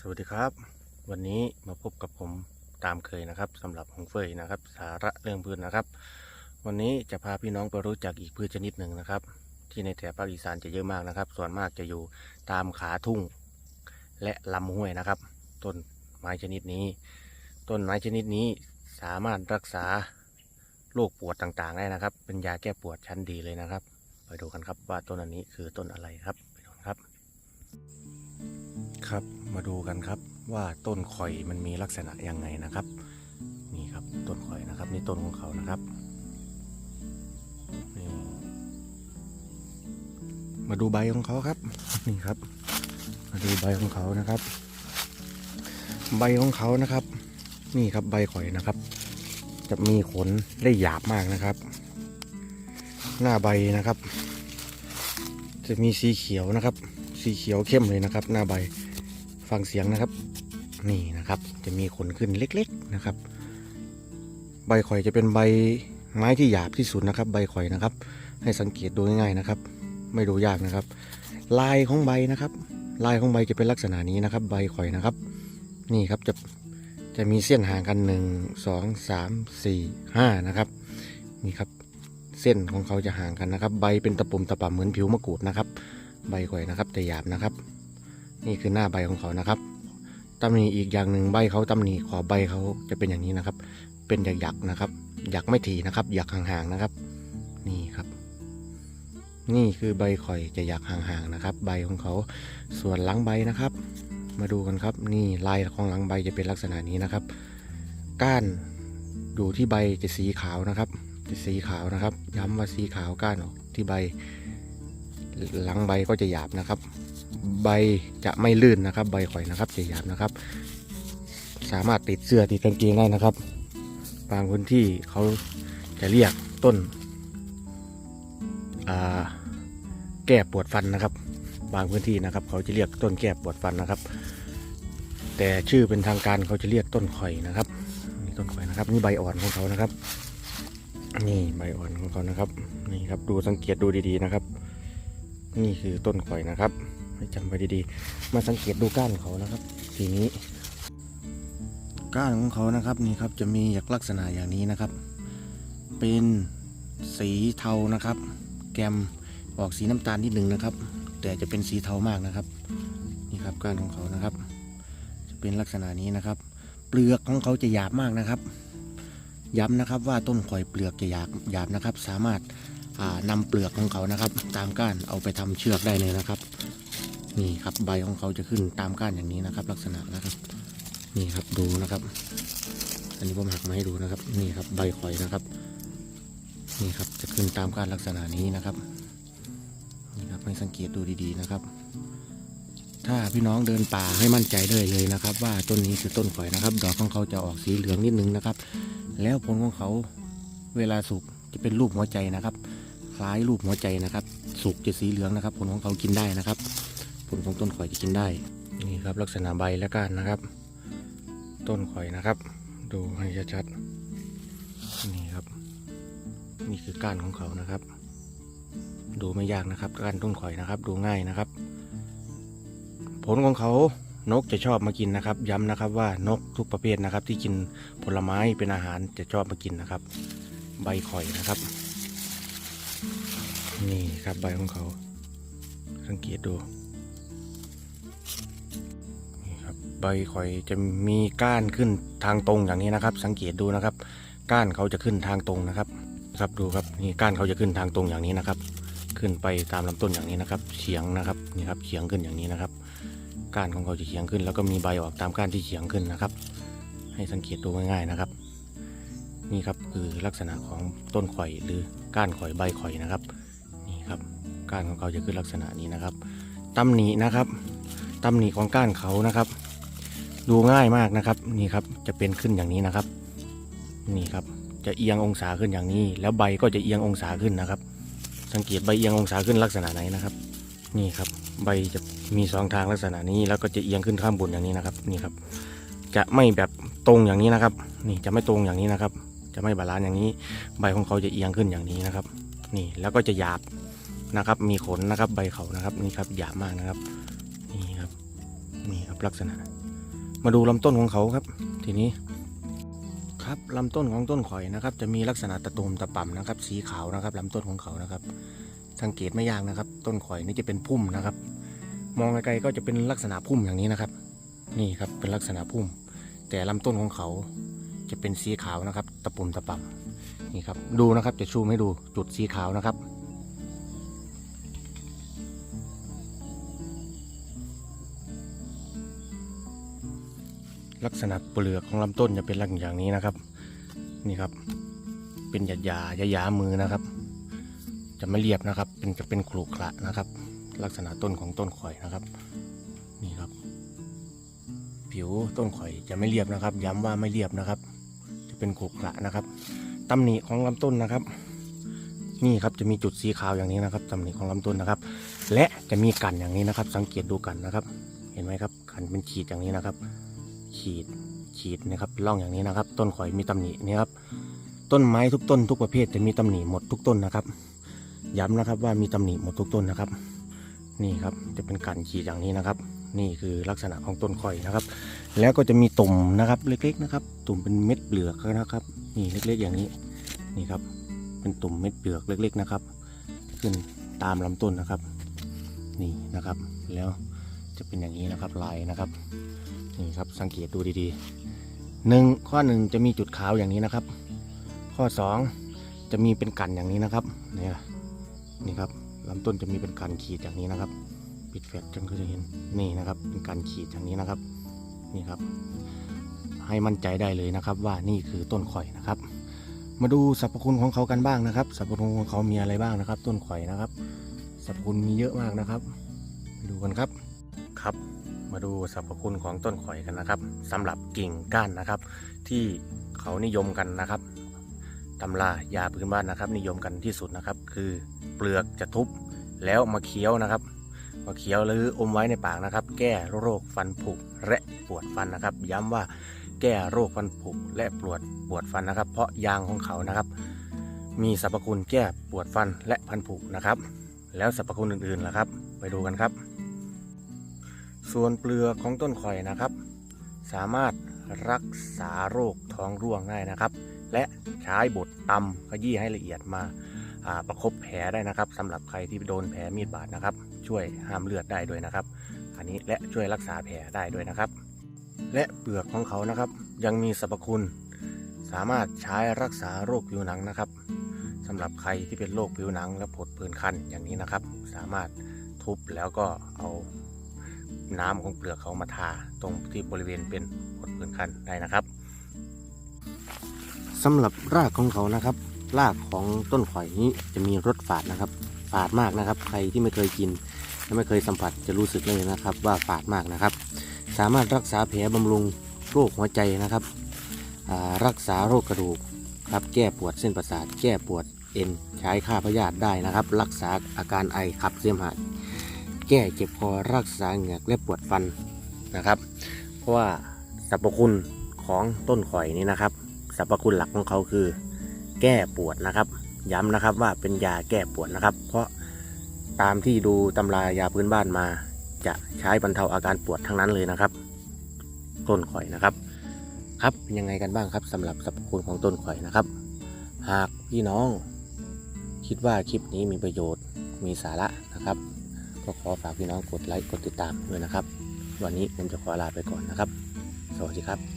สวัสดีครับ วันนี้มาพบกับผมตามเคยนะครับสำหรับหงเฟยนะครับ สาระเรื่องพืชนะครับ วันนี้จะพาพี่น้องไปรู้จักอีกพืชชนิดหนึ่งนะครับ ที่ในแถบภาคอีสานจะเยอะมากนะครับ ส่วนมากจะอยู่ตามขาทุ่ง และลำห้วยนะครับ ต้นไม้ชนิดนี้ ต้นไม้ชนิดนี้สามารถรักษาโรคปวดต่างๆได้นะครับ เป็นยาแก้ปวดชั้นดีเลยนะครับ ไปดูกันครับว่าต้นอันนี้คือต้นอะไรครับไปดูครับ ครับ มาดูกันครับว่าต้นข่อยมันมีลักษณะยังไงนะครับ นี่ครับต้นข่อยนะครับนี่ต้นของเขานะครับนี่มาดูใบของเขาครับนี่ครับ มาดูใบของเขานะครับ ใบของเขานะครับ นี่ครับใบข่อยนะครับ จะมีขนได้หยาบมากนะครับ หน้าใบนะครับ จะมีสีเขียวนะครับ สีเขียวเข้มเลยนะครับ หน้าใบ ฟังเสียงนะครับ นี่นะครับ จะมีขนขึ้นเล็ก ๆนะครับ ใบข่อยจะเป็นใบไม้ที่หยาบที่สุดนะครับ ใบข่อยนะครับ ให้สังเกตดูง่ายๆนะครับ ไม่ดูยากนะครับ ลายของใบนะครับ ลายของใบจะเป็นลักษณะนี้นะครับ ใบข่อยนะครับ นี่ครับจะจะมีเส้นห่างกันหนึ่งสองสามสี่ห้านะครับนี่ครับเส้นของเขาจะห่างกันนะครับ ใบเป็นตะปุ่มตะป่ำเหมือนผิวมะกรูดนะครับ ใบข่อยนะครับแต่หยาบนะครับ นี่คือหน้าใบของเขานะครับตำหนิอีกอย่างหนึ่งใบเขาตำหนิขอบใบเขาจะเป็นอย่างนี้นะครับ เป็นหยักๆนะครับหยักไม่ถี่นะครับหยักห่างๆนะครับ นี่ครับ นี่คือใบข่อยจะหยักห่างๆนะครับ ใบของเขาส่วนหลังใบนะครับ มาดูกันครับ นี่ลายของหลังใบจะเป็นลักษณะนี้นะครับ ก้านอยู่ที่ใบจะสีขาวนะครับจะสีขาวนะครับ ย้ำว่าสีขาวก้านออกที่ใบ หลังใบก็จะหยาบนะครับ ใบจะไม่ลื่นนะครับ ใบข่อยนะครับจะหยาบนะครับ สามารถติดเสื้อติดกางเกงได้นะครับ บางพื้นที่เขาจะเรียกต้นแก้ปวดฟันนะครับ บางพื้นที่นะครับ เขาจะเรียกต้นแก้ปวดฟันนะครับ แต่ชื่อเป็นทางการเขาจะเรียกต้นข่อยนะครับนี่ต้นข่อยนะครับ นี่ใบอ่อนของเขานะครับ นี่ใบอ่อนของเขานะครับนี่ครับดูสังเกตดูดีๆนะครับ นี่คือต้นข่อยนะครับ ให้จำไว้ดีๆ มาสังเกตดูก้านเขานะครับ ทีนี้ก้านของเขานะครับนี่ครับจะมีลักษณะอย่างนี้นะครับ เป็นสีเทานะครับ แกมออกสีน้ำตาลนิดหนึ่งนะครับ แต่จะเป็นสีเทามากนะครับ นี่ครับก้านของเขานะครับ จะเป็นลักษณะนี้นะครับ เปลือกของเขาจะหยาบมากนะครับ ย้ำนะครับว่าต้นข่อยเปลือกจะหยาบหยาบนะครับ สามารถอ่านำเปลือกของเขานะครับ ตามก้านเอาไปทำเชือกได้เลยนะครับ นี่ครับใบของเขาจะขึ้นตามก้านอย่างนี้นะครับ ลักษณะนะครับ นี่ครับดูนะครับ อันนี้ผมหักมาให้ดูนะครับ นี่ครับใบข่อยนะครับ นี่ครับจะขึ้นตามก้านลักษณะนี้นะครับนี่ครับให้สังเกตดูดีๆนะครับ ถ้าพี่น้องเดินป่าให้มั่นใจได้เลยนะครับ ว่าต้นนี้คือต้นข่อยนะครับ ดอกของเขาจะออกสีเหลืองนิดนึงนะครับ แล้วผลของเขาเวลาสุกจะเป็นรูปหัวใจนะครับ คล้ายรูปหัวใจนะครับ สุกจะสีเหลืองนะครับ ผลของเขากินได้นะครับ ผลของต้นข่อยจะกินได้ นี่ครับลักษณะใบและก้านนะครับ ต้นข่อยนะครับ ดูให้ชัดๆนี่ครับ นี่คือก้านของเขานะครับ ดูไม่ยากนะครับก้านต้นข่อยนะครับ ดูง่ายนะครับ ผลของเขานกจะชอบมากินนะครับ ย้ำนะครับว่านกทุกประเภทนะครับ ที่กินผลไม้เป็นอาหารจะชอบมากินนะครับ ใบข่อยนะครับ นี่ครับใบของเขา สังเกตดู ใบข่อยจะมีก้านขึ้นทางตรงอย่างนี้นะครับ สังเกตดูนะครับ ก้านเขาจะขึ้นทางตรงนะครับครับดูครับนี่ก้านเขาจะขึ้นทางตรงอย่างนี้นะครับ ขึ้นไปตามลำต้นอย่างนี้นะครับเฉียงนะครับนี่ครับเฉียงขึ้นอย่างนี้นะครับ ก้านของเขาจะเฉียงขึ้น แล้วก็มีใบออกตามก้านที่เฉียงขึ้นนะครับ ให้สังเกตดูง่ายๆนะครับ นี่ครับคือลักษณะของต้นข่อยหรือก้านข่อยใบข่อยนะครับนี่ครับก้านของเขาจะขึ้นลักษณะนี้นะครับตำหนินะครับตำหนิของก้านเขานะครับ ดูง่ายมากนะครับนี่ครับจะเป็นขึ้นอย่างนี้นะครับ นี่ครับจะเอียงองศาขึ้นอย่างนี้ แล้วใบก็จะเอียงองศาขึ้นนะครับ สังเกตใบเอียงองศาขึ้นลักษณะไหนนะครับ นี่ครับใบจะมีสองทางลักษณะนี้ แล้วก็จะเอียงขึ้นข้างบนอย่างนี้นะครับ นี่ครับ จะไม่แบบตรงอย่างนี้นะครับ นี่จะไม่ตรงอย่างนี้นะครับ จะไม่บาลานซ์อย่างนี้ ใบของเขาจะเอียงขึ้นอย่างนี้นะครับ นี่แล้วก็จะหยาบนะครับ มีขนนะครับ ใบเขานะครับ นี่ครับหยาบมากนะครับ นี่ครับ นี่ครับลักษณะ มาดูลำต้นของเขาครับ ทีนี้ ครับลำต้นของต้นข่อยนะครับ จะมีลักษณะตะตุ่มตะป่ำนะครับ สีขาวนะครับลำต้นของเขานะครับ สังเกตไม่ยากนะครับ ต้นข่อยนี่จะเป็นพุ่มนะครับ มองไกลๆก็จะเป็นลักษณะพุ่มอย่างนี้นะครับ นี่ครับเป็นลักษณะพุ่ม แต่ลำต้นของเขาจะเป็นสีขาวนะครับ ตะปุ่มตะป่ำนี่ครับดูนะครับจะชูมให้ดูจุดสีขาวนะครับ ลักษณะเปลือกของลำต้นจะเป็นลักษณะอย่างนี้นะครับ นี่ครับ เป็นหยาหยาหยาหยามือนะครับ จะไม่เรียบนะครับ เป็นจะเป็นขรุขระนะครับ ลักษณะต้นของต้นข่อยนะครับ นี่ครับ ผิวต้นข่อยจะไม่เรียบนะครับ ย้ำว่าไม่เรียบนะครับ จะเป็นขรุขระนะครับตำหนิของลำต้นนะครับ นี่ครับจะมีจุดสีขาวอย่างนี้นะครับตำหนิของลำต้นนะครับ และจะมีกันอย่างนี้นะครับ สังเกตดูกันนะครับ เห็นไหมครับกันเป็นขีดอย่างนี้นะครับ ขีดขีดนะครับร่องอย่างนี้นะครับ ต้นข่อยมีตำหนินี่ครับ ต้นไม้ทุกต้นทุกประเภทจะมีตำหนิหมดทุกต้นนะครับ ย้ำนะครับว่ามีตำหนิหมดทุกต้นนะครับ นี่ครับจะเป็นการขีดอย่างนี้นะครับ นี่คือลักษณะของต้นข่อยนะครับ แล้วก็จะมีตุ่มนะครับ เล็กๆนะครับ ตุ่มเป็นเม็ดเปลือกนะครับ นี่เล็กๆ อย่างนี้นี่ครับ เป็นตุ่มเม็ดเปลือกเล็ก ๆนะครับ ขึ้นตามลำต้นนะครับ นี่นะครับ แล้วจะเป็นอย่างนี้นะครับลายนะครับ นี่ครับสังเกตดูดีๆหนึ่งข้อหนึ่งจะมีจุดขาวอย่างนี้นะครับ ข้อสองจะมีเป็นกันอย่างนี้นะครับเนี่ยนี่ครับลำต้นจะมีเป็นกันขีดอย่างนี้นะครับ ปิดแฟลชจังก็จะเห็นนี่นะครับเป็นการขีดอย่างนี้นะครับนี่ครับ ให้มั่นใจได้เลยนะครับ ว่านี่คือต้นข่อยนะครับ มาดูสรรพคุณของเขากันบ้างนะครับสรรพคุณของเขามีอะไรบ้างนะครับ ต้นข่อยนะครับสรรพคุณมีเยอะมากนะครับไปดูกันครับครับ มาดูสรรพคุณของต้นข่อยกันนะครับสำหรับกิ่งก้านนะครับ ที่เขานิยมกันนะครับตำรายาพื้นบ้านนะครับ นิยมกันที่สุดนะครับ คือเปลือกจะทุบแล้วมาเคี้ยวนะครับมาเคี้ยวหรืออมไว้ในปากนะครับ แก้โรคฟันผุและปวดฟันนะครับ ย้ำว่าแก้โรคฟันผุและปวดปวดฟันนะครับ เพราะยางของเขานะครับ มีสรรพคุณแก้ปวดฟันและพันผุนะครับ แล้วสรรพคุณอื่นๆล่ะครับ ไปดูกันครับ ส่วนเปลือกของต้นข่อยนะครับ สามารถรักษาโรคท้องร่วงได้นะครับ และใช้บดตำขยี้ให้ละเอียดมาอ่าประคบแผลได้นะครับสำหรับใครที่โดนแผลมีดบาดนะครับ ช่วยห้ามเลือดได้ด้วยนะครับ อันนี้และช่วยรักษาแผลได้ด้วยนะครับ และเปลือกของเขานะครับ ยังมีสรรพคุณ สามารถใช้รักษาโรคผิวหนังนะครับสำหรับใครที่เป็นโรคผิวหนังและผดผื่นคันอย่างนี้นะครับ สามารถทุบแล้วก็เอา น้ำของเปลือกเขามาทาตรงที่บริเวณเป็นผดผื่นคันได้นะครับสำหรับรากของเขานะครับ รากของต้นข่อยนี้จะมีรสฝาดนะครับ ฝาดมากนะครับ ใครที่ไม่เคยกินและไม่เคยสัมผัสจะรู้สึกเลยนะครับ ว่าฝาดมากนะครับ สามารถรักษาแผลบำรุงโรคหัวใจนะครับ รักษาโรคกระดูกครับแก้ปวดเส้นประสาท แก้ปวดเอ็นใช้ฆ่าพยาธิได้นะครับ รักษาอาการไอขับเสมหะ แก้เจ็บคอรักษาเหงือกและปวดฟันนะครับ เพราะว่าสรรพคุณของต้นข่อยนี้นะครับสรรพคุณหลักของเขาคือ แก้ปวดนะครับ ย้ำนะครับว่าเป็นยาแก้ปวดนะครับ เพราะตามที่ดูตำรายาพื้นบ้านมา จะใช้บรรเทาอาการปวดทั้งนั้นเลยนะครับ ต้นข่อยนะครับ ครับเป็นยังไงกันบ้างครับสำหรับสรรพคุณของต้นข่อยนะครับ หากพี่น้อง คิดว่าคลิปนี้มีประโยชน์มีสาระนะครับ ก็ขอฝากพี่น้องกดไลค์กดติดตามด้วยนะครับ วันนี้ผมจะขอลาไปก่อนนะครับ สวัสดีครับ